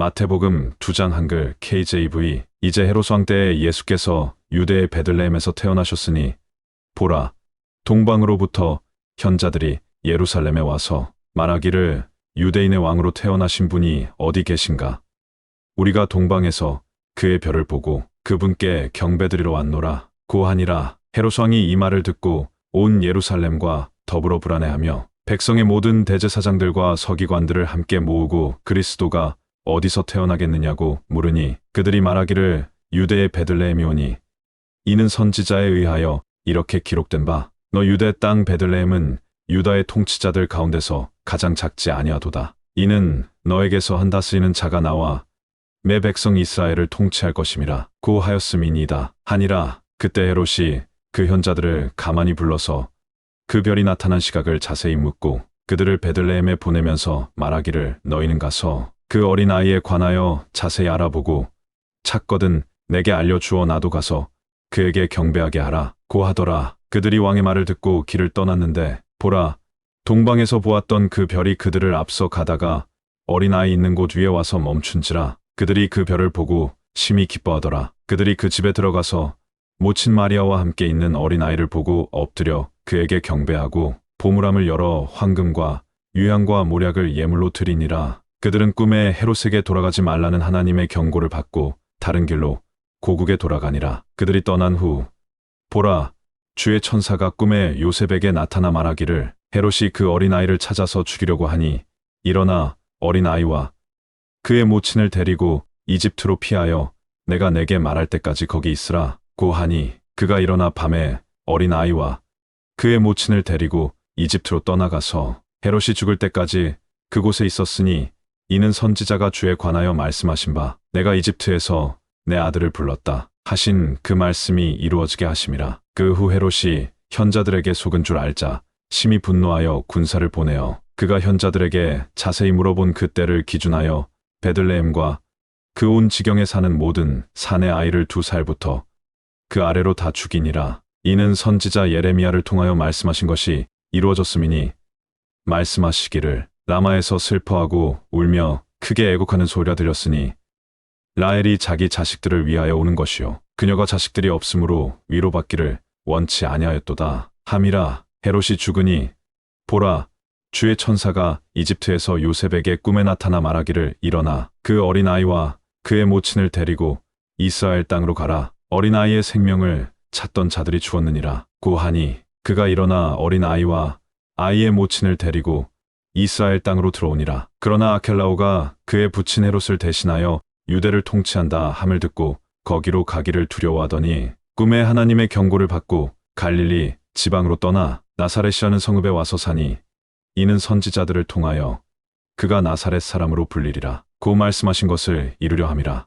마태복음 2장 한글 KJV 이제 헤롯왕 때에 예수께서 유대의 베들레헴에서 태어나셨으니 보라 동방으로부터 현자들이 예루살렘에 와서 말하기를 유대인의 왕으로 태어나신 분이 어디 계신가? 우리가 동방에서 그의 별을 보고 그분께 경배드리러 왔노라. 고하니라. 헤롯왕이 이 말을 듣고 온 예루살렘과 더불어 불안해하며 백성의 모든 대제사장들과 서기관들을 함께 모으고 그리스도가 어디서 태어나겠느냐고 물으니 그들이 말하기를 유대의 베들레헴이오니 이는 선지자에 의하여 이렇게 기록된 바 너 유대 땅 베들레헴은 유다의 통치자들 가운데서 가장 작지 아니하도다. 이는 너에게서 한 다스리는 자가 나와 매 백성 이스라엘을 통치할 것임이라 고하였음이니이다. 하니라 그때 헤롯이 그 현자들을 가만히 불러서 그 별이 나타난 시각을 자세히 묻고 그들을 베들레헴에 보내면서 말하기를 너희는 가서 그 어린 아이에 관하여 자세히 알아보고 찾거든 내게 알려주어 나도 가서 그에게 경배하게 하라. 고 하더라. 그들이 왕의 말을 듣고 길을 떠났는데 보라 동방에서 보았던 그 별이 그들을 앞서 가다가 어린 아이 있는 곳 위에 와서 멈춘지라. 그들이 그 별을 보고 심히 기뻐하더라. 그들이 그 집에 들어가서 모친 마리아와 함께 있는 어린 아이를 보고 엎드려 그에게 경배하고 보물함을 열어 황금과 유향과 모략을 예물로 드리니라. 그들은 꿈에 헤롯에게 돌아가지 말라는 하나님의 경고를 받고 다른 길로 고국에 돌아가니라. 그들이 떠난 후 보라 주의 천사가 꿈에 요셉에게 나타나 말하기를 헤롯이 그 어린 아이를 찾아서 죽이려고 하니 일어나 어린 아이와 그의 모친을 데리고 이집트로 피하여 내가 내게 말할 때까지 거기 있으라 고 하니 그가 일어나 밤에 어린 아이와 그의 모친을 데리고 이집트로 떠나가서 헤롯이 죽을 때까지 그곳에 있었으니 이는 선지자가 주에 관하여 말씀하신 바 내가 이집트에서 내 아들을 불렀다 하신 그 말씀이 이루어지게 하심이라 그 후 헤롯이 현자들에게 속은 줄 알자 심히 분노하여 군사를 보내어 그가 현자들에게 자세히 물어본 그 때를 기준하여 베들레헴과 그 온 지경에 사는 모든 산의 아이를 두 살부터 그 아래로 다 죽이니라. 이는 선지자 예레미야를 통하여 말씀하신 것이 이루어졌음이니 말씀하시기를 라마에서 슬퍼하고 울며 크게 애곡하는 소리가 들렸으니 라헬이 자기 자식들을 위하여 오는 것이요. 그녀가 자식들이 없으므로 위로받기를 원치 아니하였도다. 함이라 헤롯이 죽으니 보라 주의 천사가 이집트에서 요셉에게 꿈에 나타나 말하기를 일어나 그 어린 아이와 그의 모친을 데리고 이스라엘 땅으로 가라. 어린 아이의 생명을 찾던 자들이 죽었느니라. 고하니 그가 일어나 어린 아이와 아이의 모친을 데리고 이스라엘 땅으로 들어오니라. 그러나 아켈라오가 그의 부친 헤롯을 대신하여 유대를 통치한다 함을 듣고 거기로 가기를 두려워하더니 꿈에 하나님의 경고를 받고 갈릴리 지방으로 떠나 나사렛이라는 성읍에 와서 사니 이는 선지자들을 통하여 그가 나사렛 사람으로 불리리라. 고 말씀하신 것을 이루려 함이라